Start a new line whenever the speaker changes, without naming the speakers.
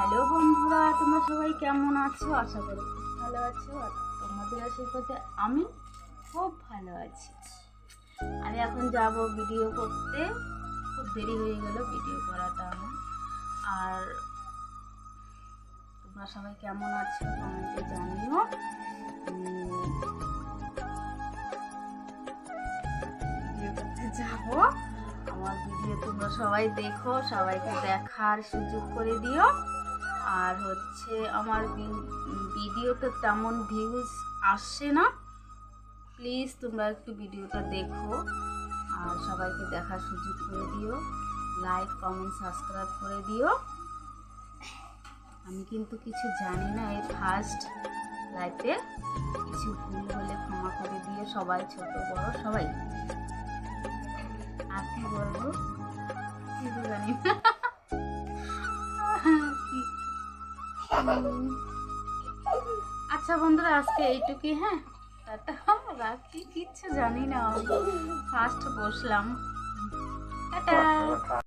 Hello বন্ধুরা, তোমরা সবাই কেমন আছো? আশা করি ভালো আছো আর তোমাদের আশীর্বাদে আমি খুব ভালো আছি। আমি এখন যাব ভিডিও করতে। খুব দেরি হয়ে গেল ভিডিও করাটা আমার। আর তোমরা সবাই কেমন আছো কমেন্টে জানিও। যাব। আমার ভিডিও তোমরা সবাই দেখো, সবাইকে দেখার সুযোগ করে দিও। আর হচ্ছে আমার ভিডিওতে তেমন ভিউজ আসছে না। প্লিজ তোমরা একটু ভিডিওটা দেখো আর সবাইকে দেখার সুযোগ করে দিও। লাইক কমেন্ট সাবস্ক্রাইব করে দিও। আমি কিন্তু কিছু জানি না, এই ফার্স্ট লাইফে কিছু ভুল হলে ক্ষমা করে দিও সবাই, ছোট, বড়, সবাই। আর কি বলব? কিছু জানি না। আচ্ছা বন্ধুরা আজকে এইটুকুই হ্যাঁ? টাটা রাখি কিচ্ছু জানি না। ফার্স্ট বসলাম। টাটা।